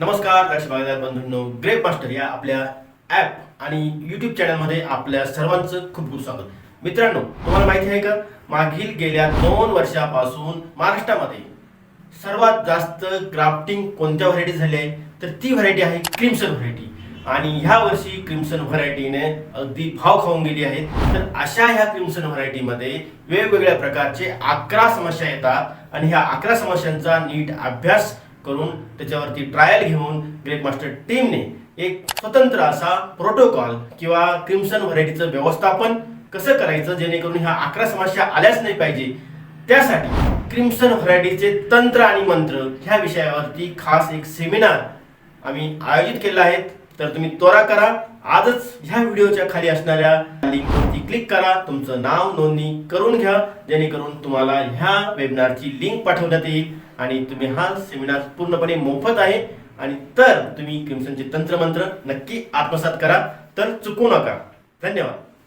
नमस्कार दर्शक बागायत बंधूंनो ग्रेप मास्टर या आपल्या ॲप आणि यूट्यूब चॅनलमध्ये आपल्या सर्वांचं खूप खूप स्वागत. मित्रांनो तुम्हाला माहिती आहे का? मागील गेल्या दोन वर्षापासून महाराष्ट्रामध्ये सर्वात जास्त ग्राफ्टिंग कोणत्या व्हरायटी झाली? आहे तर ती व्हरायटी आहे क्रिम्सन व्हरायटी आणि ह्या वर्षी क्रिम्सन व्हरायटीने अगदी भाव खाऊन गेली आहेत तर अशा ह्या क्रिम्सन व्हरायटीमध्ये वेगवेगळ्या प्रकारचे अकरा समस्या येतात. आणि ह्या अकरा समस्यांचा नीट अभ्यास करून त्याच्यावरती ट्रायल घेऊन ग्रेट मास्टर टीमने एक स्वतंत्र असा प्रोटोकॉल किंवा क्रिम्सन व्हरायटीचं व्यवस्थापन कसं करायचं जेणेकरून ह्या अकरा समस्या आल्याच नाही पाहिजे? त्यासाठी क्रिम्सन व्हरायटीचे तंत्र आणि मंत्र ह्या विषयावरती खास एक सेमिनार आम्ही आयोजित केला आहे. तर तुम्ही त्वरा करा. आजच ह्या व्हिडिओच्या खाली असणाऱ्या लिंकवरती क्लिक करा तुमचं नाव नोंदणी करून घ्या जेणेकरून तुम्हाला ह्या वेबिनारची लिंक पाठवण्यात येईल आणि तुम्ही हा सेमिनार पूर्णपणे मोफत आहे. आणि तर तुम्ही क्रिम्सनचे तंत्रमंत्र नक्की आत्मसात करा तर चुकू नका. धन्यवाद.